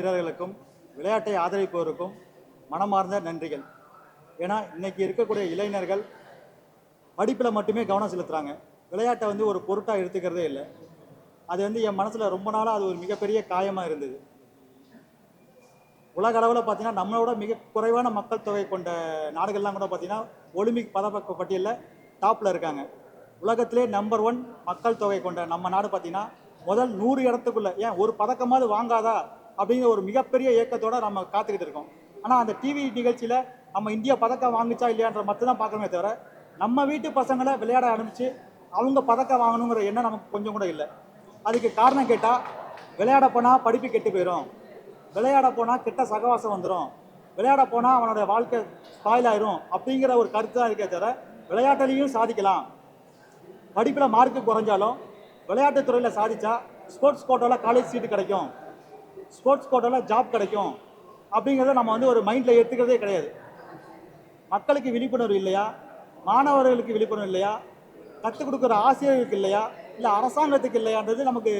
வீரர்களுக்கும் விளையாட்டை ஆதரிப்பவருக்கும் மனமார்ந்த நன்றிகள். ஏன்னா இன்றைக்கி இருக்கக்கூடிய இளைஞர்கள் படிப்பில் மட்டுமே கவனம் செலுத்துகிறாங்க விளையாட்டை வந்து ஒரு பொருட்டாக எடுத்துக்கிறதே இல்லை. அது வந்து என் மனசில் ரொம்ப நாளாக அது ஒரு மிகப்பெரிய காயமாக இருந்தது. உலக அளவில் பார்த்தீங்கன்னா நம்மளோட மிக குறைவான மக்கள் தொகை கொண்ட நாடுகள்லாம் கூட பார்த்தீங்கன்னா ஒலிம்பிக் பதப்பக்க பட்டியலில் டாப்பில் இருக்காங்க. உலகத்திலே நம்பர் ஒன் மக்கள் தொகை கொண்ட நம்ம நாடு பார்த்தீங்கன்னா முதல் நூறு இடத்துக்குள்ளே ஏன் ஒரு பதக்கமாவது வாங்காதா? அப்படிங்கிற ஒரு மிகப்பெரிய இயக்கத்தோட நம்ம காத்துக்கிட்டு இருக்கோம். ஆனால் அந்த டிவி நிகழ்ச்சியில் நம்ம இந்தியா பதக்கம் வாங்குச்சா இல்லையான்ற மட்டும் தான் பார்க்கணுமே தவிர நம்ம வீட்டு பசங்களை விளையாட அனுப்பிச்சு அவங்க பதக்கம் வாங்கணுங்கிற எண்ணம் நமக்கு கொஞ்சம் கூட இல்லை. அதுக்கு காரணம் கேட்டால் விளையாட போனால் படிப்பு கெட்டு போயிடும் விளையாட போனால் கெட்ட சகவாசம் வந்துடும் விளையாட போனால் அவனோட வாழ்க்கை ஸ்பாயில் ஆயிரும் அப்படிங்கிற ஒரு கருத்து தான் இருக்கே தவிர விளையாட்டுலேயும் சாதிக்கலாம். படிப்பில் மார்க்கு குறைஞ்சாலும் விளையாட்டுத்துறையில் சாதிச்சா ஸ்போர்ட்ஸ் கோட்டாவில் காலேஜ் சீட்டு கிடைக்கும். ஸ்போர்ட்ஸ் கோட்டாவில் ஜாப் கிடைக்கும். அப்படிங்கிறத நம்ம வந்து ஒரு மைண்டில் எடுத்துக்கிறதே கிடையாது. மக்களுக்கு விழிப்புணர்வு இல்லையா? மாணவர்களுக்கு விழிப்புணர்வு இல்லையா? கற்றுக் கொடுக்குற ஆசிரியர்களுக்கு இல்லையா? இல்லை அரசாங்கத்துக்கு இல்லையான்றது நமக்கு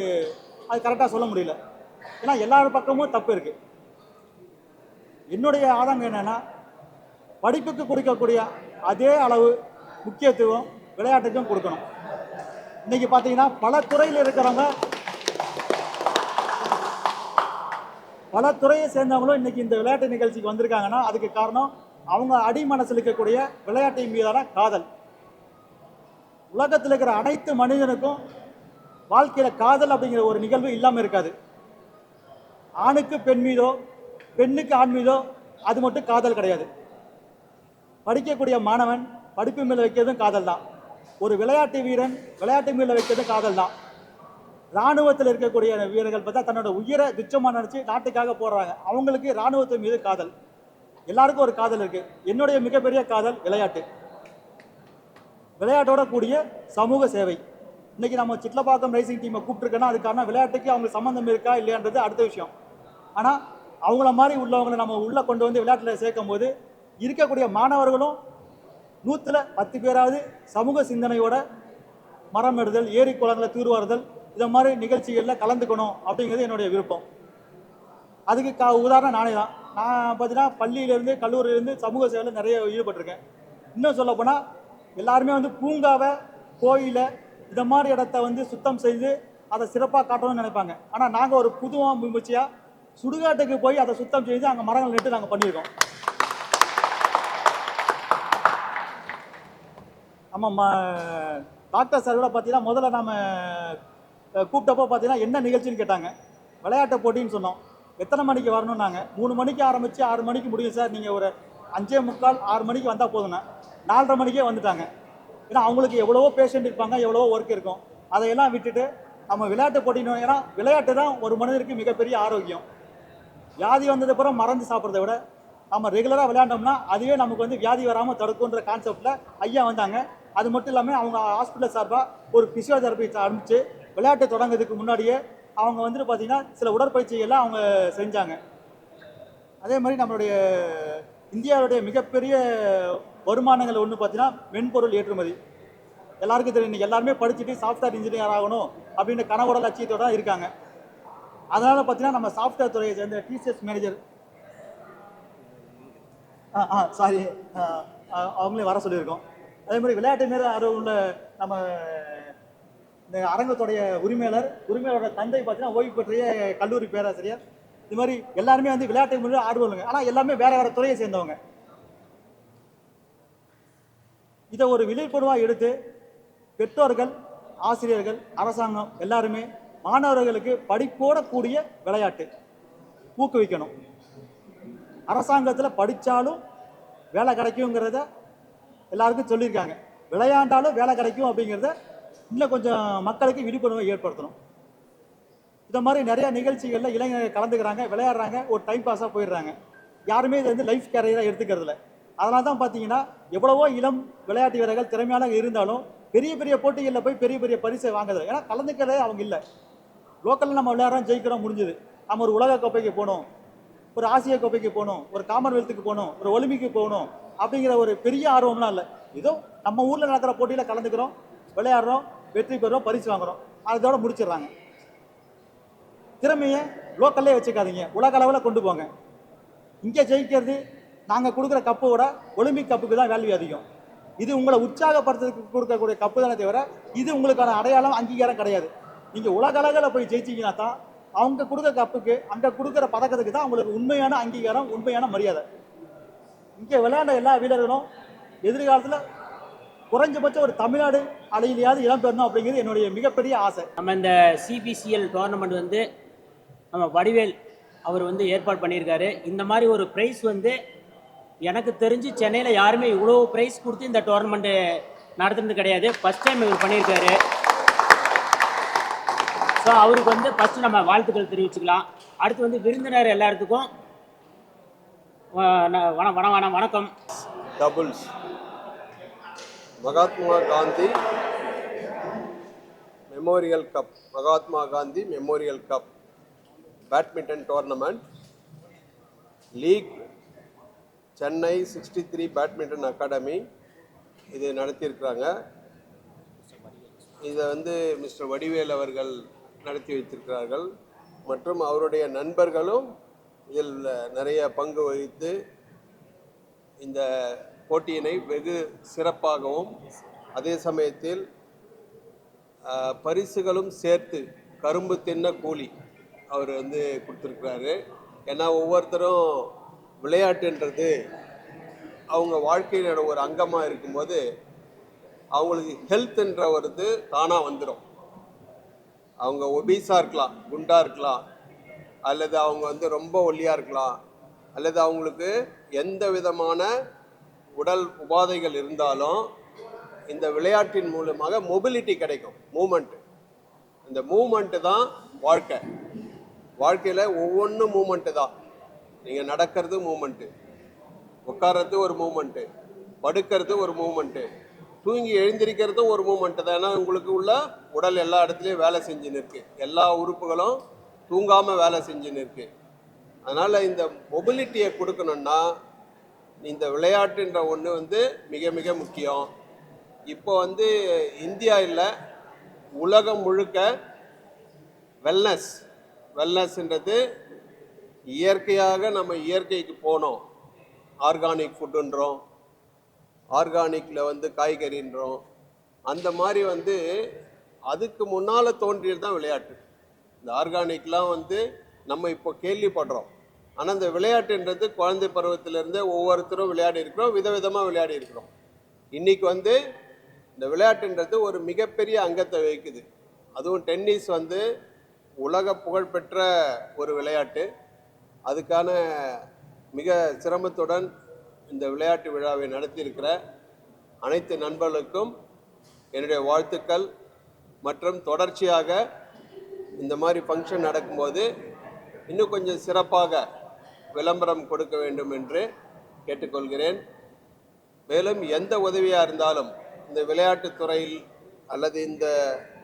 அது கரெக்டாக சொல்ல முடியல. ஏன்னா எல்லார் பக்கமும் தப்பு இருக்குது என்னுடைய ஆதங்கம் என்னென்னா படிப்புக்கு கொடுக்கக்கூடிய அதே அளவு முக்கியத்துவம் விளையாட்டுக்கும் கொடுக்கணும். இன்றைக்கி பார்த்தீங்கன்னா பல துறையில் இருக்கிறவங்க பல துறையை சேர்ந்தவங்களும் இன்னைக்கு இந்த விளையாட்டு நிகழ்ச்சிக்கு வந்திருக்காங்கன்னா அதுக்கு காரணம் அவங்க அடி மனசில் இருக்கக்கூடிய விளையாட்டின் மீதான காதல். உலகத்தில் இருக்கிற அனைத்து மனிதனுக்கும் வாழ்க்கையில் காதல் அப்படிங்கிற ஒரு நிகழ்வு இல்லாமல் இருக்காது. ஆணுக்கு பெண் மீதோ பெண்ணுக்கு ஆண் மீதோ அது மட்டும் காதல் கிடையாது. படிக்கக்கூடிய மாணவன் படிப்பு மேலே வைக்கிறதும் காதல் தான் ஒரு விளையாட்டு வீரன் விளையாட்டு மேலே வைக்கிறதும் காதல் தான் ராணுவத்தில் இருக்கக்கூடிய வீரர்கள் பார்த்தா தன்னோட உயிரை துச்சமாக நினச்சி நாட்டுக்காக போடுறாங்க அவங்களுக்கு ராணுவத்தின் மீது காதல். எல்லாருக்கும் ஒரு காதல் இருக்குது என்னுடைய மிகப்பெரிய காதல் விளையாட்டு. விளையாட்டோட கூடிய சமூக சேவை. இன்றைக்கி நம்ம சிட்லப்பாக்கம் ரைசிங் டீமை கூப்பிட்டுருக்கோன்னா அதுக்கான விளையாட்டுக்கு அவங்க சம்மந்தம் இருக்கா இல்லையான்றது அடுத்த விஷயம். ஆனால் அவங்கள மாதிரி உள்ளவங்களை நம்ம உள்ளே கொண்டு வந்து விளையாட்டில் சேர்க்கும் போது இருக்கக்கூடிய மாணவர்களும் நூற்றில் பத்து பேராவது சமூக சிந்தனையோட மரம் நடுதல் ஏரி குளங்களை தூர்வாறுதல் இதை மாதிரி நிகழ்ச்சிகளில் கலந்துக்கணும் அப்படிங்கிறது என்னுடைய விருப்பம். அதுக்கு கா உதாரணம் நானே தான். நான் பார்த்தீங்கன்னா பள்ளியிலேருந்து கல்லூரியிலேருந்து சமூக சேவையில் நிறைய ஈடுபட்டிருக்கேன். இன்னும் சொல்லப்போனால் எல்லாருமே வந்து பூங்காவை கோயிலை இந்த மாதிரி இடத்த வந்து சுத்தம் செய்து அதை சிறப்பாக காட்டணும்னு நினைப்பாங்க. ஆனால் நாங்கள் ஒரு புதுவாக முயற்சியாக சுடுகாட்டுக்கு போய் அதை சுத்தம் செய்து அங்கே மரங்கள் நட்டு நாங்கள் பண்ணியிருக்கோம். ஆமாம் ம டாக்டர் சார் கூட பார்த்தீங்கன்னா முதல்ல நம்ம கூப்பிட்டப்போ பார்த்தீங்கன்னா என்ன நிகழ்ச்சின்னு கேட்டாங்க. விளையாட்டு போட்டின்னு சொன்னோம். எத்தனை மணிக்கு வரணும்னாங்க மூணு மணிக்கு ஆரம்பித்து ஆறு மணிக்கு முடியும் சார். நீங்கள் ஒரு அஞ்சே முக்கால் ஆறு மணிக்கு வந்தால் போதுண்ணா நாலரை மணிக்கே வந்துட்டாங்க. ஏன்னா அவங்களுக்கு எவ்வளவோ பேஷண்ட் இருப்பாங்க எவ்வளவோ ஒர்க் இருக்கும். அதையெல்லாம் விட்டுட்டு நம்ம விளையாட்டு போட்டின்னு ஏன்னா விளையாட்டு தான் ஒரு மனிதருக்கு மிகப்பெரிய ஆரோக்கியம். வியாதி வந்தது அப்புறம் மறந்து சாப்பிட்றத விட நம்ம ரெகுலராக விளையாண்டோம்னா அதுவே நமக்கு வந்து வியாதி வராமல் தடுக்குன்ற கான்செப்டில் ஐயா வந்தாங்க. அது மட்டும் இல்லாமல் அவங்க ஹாஸ்பிட்டல் சார்பாக ஒரு பிசியோதெரப்பி ஆரம்பித்து விளையாட்டு தொடங்குறதுக்கு முன்னாடியே அவங்க வந்துட்டு பார்த்தீங்கன்னா சில உடற்பயிற்சிகள்லாம் அவங்க செஞ்சாங்க. அதே மாதிரி நம்மளுடைய இந்தியாவுடைய மிகப்பெரிய வருமானங்கள் ஒன்று பார்த்தீங்கன்னா மென்பொருள் ஏற்றுமதி. எல்லாருக்கும் தெரியும் எல்லாருமே படிச்சுட்டு சாஃப்ட்வேர் இன்ஜினியர் ஆகணும் அப்படின்ற கனவோட லட்சியத்தோட தான் இருக்காங்க. அதனால் பார்த்தீங்கன்னா நம்ம சாஃப்ட்வேர் துறையை சேர்ந்த டிசிஎஸ் மேனேஜர் ஆ ஆ சாரி அவங்களே வர சொல்லியிருக்கோம். அதே மாதிரி விளையாட்டு மேல ஆர்வம் உள்ள நம்ம இந்த அரங்கத்துடைய உரிமையாளர் உரிமையாளரோட தந்தை பார்த்தீங்கன்னா ஓய்வு பெற்றைய கல்லூரி பேராசிரியர். இது மாதிரி எல்லாருமே வந்து விளையாட்டு முறையில் ஆடுவாங்க. ஆனால் எல்லாமே வேற வேற துறையை சேர்ந்தவங்க. இதை ஒரு விழிப்புணர்வாக எடுத்து பெற்றோர்கள் ஆசிரியர்கள் அரசாங்கம் எல்லாருமே மாணவர்களுக்கு படிப்போட கூடிய விளையாட்டு ஊக்குவிக்கணும். அரசாங்கத்தில் படித்தாலும் வேலை கிடைக்குங்கிறத எல்லாருக்கும் சொல்லியிருக்காங்க. விளையாண்டாலும் வேலை கிடைக்கும் அப்படிங்கிறத இன்னும் கொஞ்சம் மக்களுக்கு விழிப்புணர்வை ஏற்படுத்தணும். இந்த மாதிரி நிறைய நிகழ்ச்சிகளில் இளைஞர்கள் கலந்துக்கிறாங்க விளையாடுறாங்க ஒரு டைம் பாஸாக போயிடுறாங்க. யாருமே இதை வந்து லைஃப் கேரியராக எடுத்துக்கிறதில்ல அதனால தான் பார்த்தீங்கன்னா எவ்வளவோ இளம் விளையாட்டு வீரர்கள் திறமையான இருந்தாலும் பெரிய பெரிய போட்டிகளில் போய் பெரிய பெரிய பரிசை வாங்குறது ஏன்னா கலந்துக்கிறதே அவங்க இல்லை. லோக்கலில் நம்ம விளையாடுறோம் ஜெயிக்கிறோம் முடிஞ்சுது. நம்ம ஒரு உலக கோப்பைக்கு போகணும் ஒரு ஆசிய கோப்பைக்கு போகணும் ஒரு காமன்வெல்த்துக்கு போகணும் ஒரு ஒலிம்பிக்கு போகணும் அப்படிங்கிற ஒரு பெரிய ஆர்வம்லாம் இல்லை. ஏதோ நம்ம ஊரில் நடக்கிற போட்டியில் கலந்துக்கிறோம் விளையாடுறோம் வெற்றி பெறுறோம் பரிசு வாங்குறோம். அதோட முடிச்சிடுறாங்க. திறமையை லோக்கல்லே வச்சுக்காதீங்க. உலக அளவில் கொண்டு போங்க. இங்கே ஜெயிக்கிறது நாங்கள் கொடுக்குற கப்போட ஒலிம்பிக் கப்புக்கு தான் வேல்யூ அதிகம். இது உங்களை உற்சாகப்படுத்துறதுக்கு கொடுக்கக்கூடிய கப்பு தானே தவிர இது உங்களுக்கான அடையாளம் அங்கீகாரம் கிடையாது. நீங்கள் உலக அளவில் போய் ஜெயிச்சிங்கன்னா தான் அவங்க கொடுக்குற கப்புக்கு அங்கே கொடுக்குற பதக்கத்துக்கு தான் உங்களுக்கு உண்மையான அங்கீகாரம் உண்மையான மரியாதை. இங்கே விளையாண்ட எல்லா வீரர்களும் எதிர்காலத்தில் குறைஞ்சபட்சம் ஒரு தமிழ்நாடு அலையிலையாவது இடம் பெறணும் அப்படிங்கிறது என்னுடைய மிகப்பெரிய ஆசை. நம்ம இந்த சிபிசிஎல் டோர்னமெண்ட் வந்து நம்ம வடிவேல் அவர் வந்து ஏற்பாடு பண்ணியிருக்காரு. இந்த மாதிரி ஒரு ப்ரைஸ் வந்து எனக்கு தெரிஞ்சு சென்னையில் யாருமே இவ்வளோ ப்ரைஸ் கொடுத்து இந்த டோர்னமெண்ட்டு நடத்துனது கிடையாது. ஃபஸ்ட் டைம் இவர் பண்ணியிருக்காரு. ஸோ அவருக்கு வந்து ஃபஸ்ட்டு நம்ம வாழ்த்துக்கள் தெரிவிச்சுக்கலாம். அடுத்து வந்து விருந்தினர் எல்லாத்துக்கும் வண வண வணக்கம். Doubles Mahatma Gandhi memorial cup Mahatma Gandhi memorial cup badminton tournament league Chennai sixty three badminton academy இது நடத்தியிருக்கிறாங்க. இதை வந்து மிஸ்டர் வடிவேல் அவர்கள் நடத்தி வைத்திருக்கிறார்கள். மற்றும் அவருடைய நண்பர்களும் இதில் நிறைய பங்கு வகித்து இந்த போட்டியினை வெகு சிறப்பாகவும் அதே சமயத்தில் பரிசுகளும் சேர்த்து கரும்பு தின்ன கூலி அவர் வந்து கொடுத்துருக்குறாரு. ஏன்னா ஒவ்வொருத்தரும் விளையாட்டுன்றது அவங்க வாழ்க்கையினோட ஒரு அங்கமாக இருக்கும்போது அவங்களுக்கு ஹெல்த்ன்ற ஒரு இது தானாக வந்துடும் அவங்க ஒபீஸாக இருக்கலாம் குண்டாக இருக்கலாம் அல்லது அவங்க வந்து ரொம்ப ஒல்லியாக இருக்கலாம் அல்லது அவங்களுக்கு எந்த விதமான உடல் உபாதைகள் இருந்தாலும் இந்த விளையாட்டின் மூலமாக மொபிலிட்டி கிடைக்கும் மூமெண்ட் இந்த மூமெண்ட்டு தான் வாழ்க்கை. வாழ்க்கையில் ஒவ்வொன்றும் மூமெண்ட்டு தான். நீங்கள் நடக்கிறது மூமெண்ட்டு உட்கார்றது ஒரு மூமெண்ட்டு படுக்கிறது ஒரு மூமெண்ட்டு தூங்கி எழுந்திருக்கிறதும் ஒரு மூமெண்ட்டு தான். ஏன்னா உங்களுக்கு உள்ள உடல் எல்லா இடத்துலையும் வேலை செஞ்சுன்னு நிற்கு எல்லா உறுப்புகளும் தூங்காமல் வேலை செஞ்சுன்னு நிற்கு அதனால் இந்த மொபிலிட்டியை கொடுக்கணுன்னா இந்த விளையாட்டுன்ற ஒன்று வந்து மிக மிக முக்கியம். இப்போ வந்து இந்தியா இல்லை உலகம் முழுக்க வெல்னஸ் வெல்னஸ்ன்றது இயற்கையாக நம்ம இயற்கைக்கு போனோம். ஆர்கானிக் ஃபுட்டுன்றோம் ஆர்கானிக்கில் வந்து காய்கறின்றோம் அந்த மாதிரி வந்து அதுக்கு முன்னால் தோன்றியது தான் விளையாட்டு. இந்த ஆர்கானிக்லாம் வந்து நம்ம இப்போ கேள்விப்படுறோம். ஆனால் இந்த விளையாட்டுன்றது குழந்தை பருவத்திலேருந்தே ஒவ்வொருத்தரும் விளையாடி இருக்கிறோம் விதவிதமாக விளையாடி இருக்கிறோம் இன்னைக்கு வந்து இந்த விளையாட்டுன்றது ஒரு மிகப்பெரிய அங்கத்தை வகிக்குது. அதுவும் டென்னிஸ் வந்து உலக புகழ்பெற்ற ஒரு விளையாட்டு. அதுக்கான மிக சிரமத்துடன் இந்த விளையாட்டு விழாவை நடத்தியிருக்கிற அனைத்து நண்பர்களுக்கும் என்னுடைய வாழ்த்துக்கள். மற்றும் தொடர்ச்சியாக இந்த மாதிரி ஃபங்க்ஷன் நடக்கும்போது இன்னும் கொஞ்சம் சிறப்பாக விளம்பரம் கொடுக்க வேண்டும் என்று கேட்டுக்கொள்கிறேன். மேலும் எந்த உதவியாக இருந்தாலும் இந்த விளையாட்டுத் துறையில் அல்லது இந்த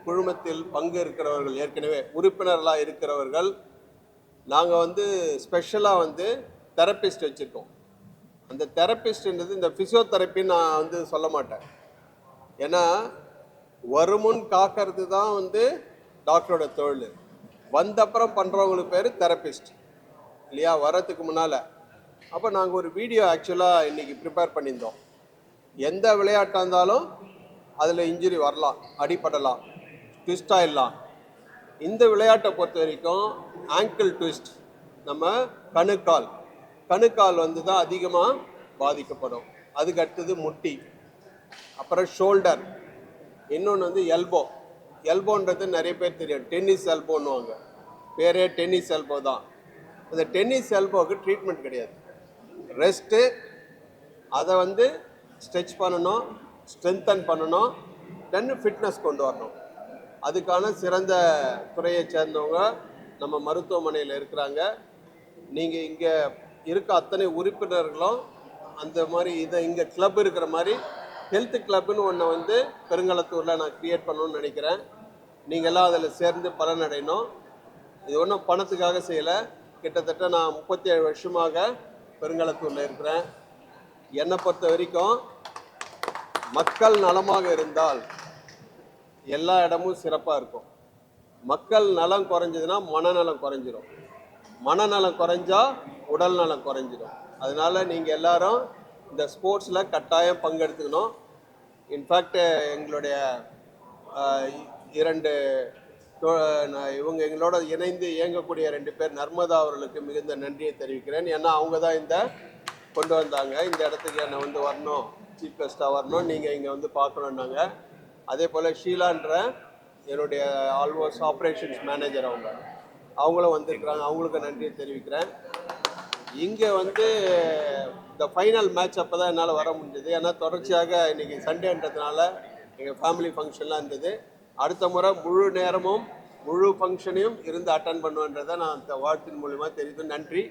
குழுமத்தில் பங்கு இருக்கிறவர்கள் ஏற்கனவே உறுப்பினர்களாக இருக்கிறவர்கள் நாங்கள் வந்து ஸ்பெஷலாக வந்து தெரப்பிஸ்ட் வச்சுருக்கோம். அந்த தெரப்பிஸ்ட்ன்றது இந்த ஃபிசியோதெரப்பின்னு நான் வந்து சொல்ல மாட்டேன். ஏன்னா வருமுன் காக்கிறது தான் வந்து டாக்டரோட தொழில். வந்தப்புறம் பண்ணுறவங்களுக்கு பேர் தெரப்பிஸ்ட் இல்லையா வரத்துக்கு முன்னால். அப்போ நாங்கள் ஒரு வீடியோ ஆக்சுவலாக இன்றைக்கி ப்ரிப்பேர் பண்ணியிருந்தோம். எந்த விளையாட்டாக இருந்தாலும் அதில் இன்ஜுரி வரலாம் அடிப்படலாம் ட்விஸ்ட் ஆயிடலாம். இந்த விளையாட்டை பொறுத்த வரைக்கும் ஆங்கிள் ட்விஸ்ட் நம்ம கணுக்கால். கணுக்கால் வந்து தான் அதிகமாக பாதிக்கப்படும். அதுக்கு அடுத்தது முட்டி. அப்புறம் ஷோல்டர் இன்னொன்று வந்து எல்போ எல்போன்றது நிறைய பேர் தெரியும். டென்னிஸ் எல்போன்னுவாங்க பேரே டென்னிஸ் எல்போ தான். அந்த டென்னிஸ் எல்போவுக்கு ட்ரீட்மெண்ட் கிடையாது. ரெஸ்ட்டு அதை வந்து ஸ்ட்ரெச் பண்ணணும் ஸ்ட்ரென்தன் பண்ணணும் தென் ஃபிட்னஸ் கொண்டு வரணும். அதுக்கான சிறந்த துறையை சேர்ந்தவங்க நம்ம மருத்துவமனையில் இருக்கிறாங்க. நீங்கள் இங்கே இருக்க அத்தனை உறுப்பினர்களும் அந்த மாதிரி இதை இங்கே கிளப் இருக்கிற மாதிரி ஹெல்த் கிளப்னு ஒன்று வந்து பெருங்களத்தூரில் நான் க்ரியேட் பண்ணணும்னு நினைக்கிறேன். நீங்கள் எல்லாம் அதில் சேர்ந்து பலனடையணும். இது ஒன்றும் பணத்துக்காக செய்யலை. கிட்டத்தட்ட நான் முப்பத்தி ஏழு வருஷமாக பெருங்களத்தூரில் இருக்கிறேன். என்னை பொறுத்த வரைக்கும் மக்கள் நலமாக இருந்தால் எல்லா இடமும் சிறப்பாக இருக்கும். மக்கள் நலம் குறைஞ்சதுன்னா மனநலம் குறைஞ்சிரும். மனநலம் குறைஞ்சா உடல் நலம் குறைஞ்சிடும் அதனால நீங்கள் எல்லாரும் இந்த ஸ்போர்ட்ஸில் கட்டாயம் பங்கெடுத்துக்கணும். இன்ஃபேக்ட் எங்களுடைய இரண்டு இவங்க எங்களோட இணைந்து இயங்கக்கூடிய ரெண்டு பேர் நர்மதா அவர்களுக்கு மிகுந்த நன்றியை தெரிவிக்கிறேன். ஏன்னா அவங்க தான் இந்த கொண்டு வந்தாங்க. இந்த இடத்துக்கு என்னை வந்து வரணும். சீஃப் கெஸ்ட்டாக வரணும். நீங்கள் இங்கே வந்து பார்க்கணுன்னாங்க அதே போல் ஷீலான்ற என்னுடைய ஆல்மோஸ்ட் ஆப்ரேஷன்ஸ் மேனேஜர் அவங்க. அவங்களும் வந்திருக்கிறாங்க. அவங்களுக்கு நன்றியை தெரிவிக்கிறேன். இங்கே வந்து இந்த ஃபைனல் மேட்ச் அப்போ தான் என்னால் வர முடிஞ்சது. ஏன்னா தொடர்ச்சியாக இன்றைக்கி சண்டேன்றதுனால எங்கள் ஃபேமிலி ஃபங்க்ஷன்லாம் இருந்தது. அடுத்த முறை முழு நேரமும் முழு ஃபங்க்ஷனையும் இருந்து அட்டன் பண்ணுவேன்றதை நான் இந்த வாழ்த்தின் மூலிமா தெரிவித்து நன்றி.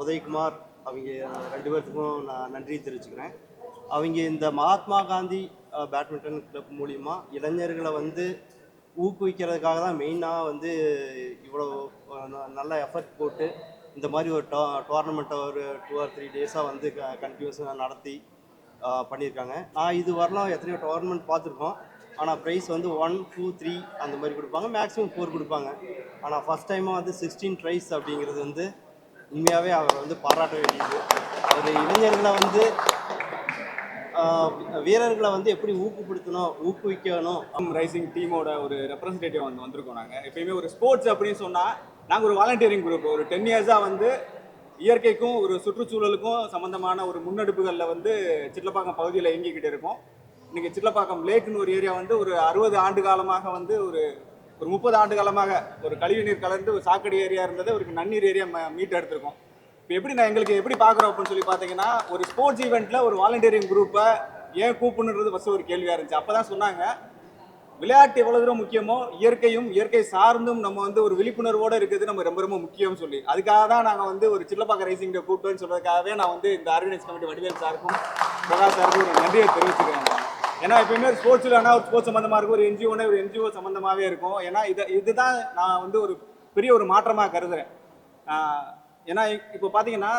உதயகுமார் அவங்க ரெண்டு பேர்த்துக்கும் நான் நன்றி தெரிவிச்சுக்கிறேன். அவங்க இந்த மகாத்மா காந்தி பேட்மிண்டன் கிளப் மூலிமா இளைஞர்களை வந்து ஊக்குவிக்கிறதுக்காக தான் மெயினாக வந்து இவ்வளோ ந- நல்ல எஃபர்ட் போட்டு இந்த மாதிரி ஒரு டோ டோர்னமெண்ட்டை ஒரு டூ ஆர் த்ரீ டேஸாக வந்து க கண்டினியூஸாக நடத்தி பண்ணியிருக்காங்க. நான் இது வரலாம் எத்தனையோ டோர்னமெண்ட் பார்த்துருக்கோம். ஆனால் ப்ரைஸ் வந்து ஒன் டூ த்ரீ அந்த மாதிரி கொடுப்பாங்க. மேக்ஸிமம் ஃபோர் கொடுப்பாங்க. ஆனால் ஃபஸ்ட் டைமாக வந்து சிக்ஸ்டீன் ப்ரைஸ் அப்படிங்கிறது வந்து உண்மையாகவே அவரை வந்து பாராட்ட வேண்டியது. அவர் இளைஞர்களை வந்து வீரர்களை வந்து எப்படி ஊக்குப்படுத்தணும் ஊக்குவிக்கணும்? ரைசிங் டீமோட ஒரு ரெப்ரஸன்டேட்டிவ் வந்து வந்திருக்கோம் நாங்கள் எப்பயுமே ஒரு ஸ்போர்ட்ஸ் அப்படின்னு சொன்னால் நாங்கள் ஒரு வாலண்டியரிங் குரூப் ஒரு டென் இயர்ஸாக வந்து இயற்கைக்கும் ஒரு சுற்றுச்சூழலுக்கும் சம்மந்தமான ஒரு முன்னெடுப்புகளில் வந்து சிட்லப்பாக்கம் பகுதியில் இயங்கிக்கிட்டு இருக்கோம். இன்றைக்கி சிட்லப்பாக்கம் லேக்குன்னு ஒரு ஏரியா வந்து ஒரு அறுபது ஆண்டு காலமாக வந்து ஒரு ஒரு முப்பது ஆண்டு காலமாக ஒரு கழிவு நீர் கலந்து ஒரு சாக்கடை ஏரியா இருந்தது ஒரு நன்னீர் ஏரியா மீட் எடுத்திருக்கோம் இப்போ எப்படி நான் எங்களுக்கு எப்படி பார்க்குறோம் அப்படின்னு சொல்லி பார்த்தீங்கன்னா ஒரு ஸ்போர்ட்ஸ் ஈவெண்ட்டில் ஒரு வாலண்டியரிங் குரூப்பை ஏன் கூப்பிடுன்றது ஃபஸ்ட்டு ஒரு கேள்வியாக இருந்துச்சு. அப்போ தான் சொன்னாங்க விளையாட்டு எவ்வளோ தூரம் முக்கியமோ இயற்கையும் இயற்கை சார்ந்தும் நம்ம வந்து ஒரு விழிப்புணர்வோடு இருக்கிறது நம்ம ரொம்ப ரொம்ப முக்கியம் சொல்லி. அதுக்காக தான் நாங்கள் வந்து ஒரு சில்லப்பாக்க ரைசிங் கூப்பிட்டோன்னு சொல்கிறதுக்காகவே நான் வந்து இந்த ஆர்கனைஸ் கமிட்டி வடிவேல் சாருக்கும் பிரகாஷ் சாருக்கும் ஒரு நன்றியை தெரிவிச்சுக்கிறேன். ஏன்னா எப்பயுமே ஸ்போர்ட்ஸில் ஆனால் ஒரு ஸ்போர்ட்ஸ் சம்மந்தமாக இருக்கும். ஒரு என்ஜிஓனே ஒரு என்ஜிஓ சம்மந்தமாகவே இருக்கும். ஏன்னா இதை இதுதான் நான் வந்து ஒரு பெரிய ஒரு மாற்றமாக கருதுகிறேன் ஏன்னா இப்போ பார்த்தீங்கன்னா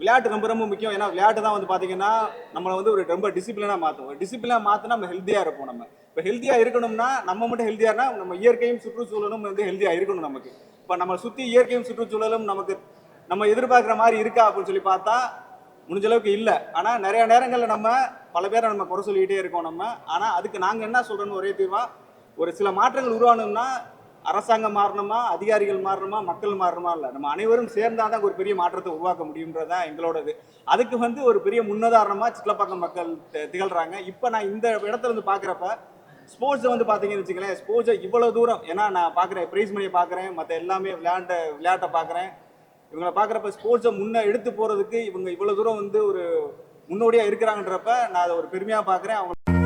விளையாட்டு ரொம்ப ரொம்ப முக்கியம். ஏன்னா விளையாட்டு தான் வந்து பார்த்தீங்கன்னா நம்மளை வந்து ஒரு ரொம்ப டிசிப்ளினாக மாற்றும் டிசிப்ளினாக மாற்றினா நம்ம ஹெல்த்தியாக இருப்போம் நம்ம. இப்போ ஹெல்த்தியாக இருக்கணும்னா நம்ம மட்டும் ஹெல்த்தியானா நம்ம இயற்கையும் சுற்றுச்சூழலும் வந்து ஹெல்த்தியாக இருக்கணும் நமக்கு. இப்போ நம்ம சுற்றி இயற்கையும் சுற்றுச்சூழலும் நமக்கு நம்ம எதிர்பார்க்குற மாதிரி இருக்கா அப்படின்னு சொல்லி பார்த்தா முடிஞ்ச அளவுக்கு இல்லை. ஆனால் நிறைய நேரங்களில் நம்ம பல பேரை நம்ம குறை சொல்லிக்கிட்டே இருக்கோம் நம்ம. ஆனால் அதுக்கு நாங்கள் என்ன சொல்கிறோன்னு ஒரே தீர்வா ஒரு சில மாற்றங்கள் உருவாகணும்னா அரசாங்கம் மாறணுமா அதிகாரிகள் மாறணுமா மக்கள் மாறணுமா இல்லை. நம்ம அனைவரும் சேர்ந்தாதான் தான் ஒரு பெரிய மாற்றத்தை உருவாக்க முடியுன்றது தான் எங்களோடது. அதுக்கு வந்து ஒரு பெரிய முன்னுதாரணமாக சிக்கலப்பாக்கம் மக்கள் திகழ்கிறாங்க இப்போ நான் இந்த இடத்துல இருந்து பார்க்குறப்ப ஸ்போர்ட்ஸை வந்து பார்த்தீங்கன்னு வச்சுக்கலேன் ஸ்போர்ட்ஸை இவ்வளோ தூரம் ஏன்னா நான் பார்க்குறேன் ப்ரைஸ் மணியை பார்க்குறேன் மற்ற எல்லாமே விளையாண்ட விளையாட்டை பார்க்குறேன் இவங்களை பார்க்குறப்ப ஸ்போர்ட்ஸை முன்னே எடுத்து போகிறதுக்கு இவங்க இவ்வளோ தூரம் வந்து ஒரு முன்னோடியாக இருக்கிறாங்கன்றப்ப நான் அதை ஒரு பெருமையாக பார்க்குறேன். அவங்க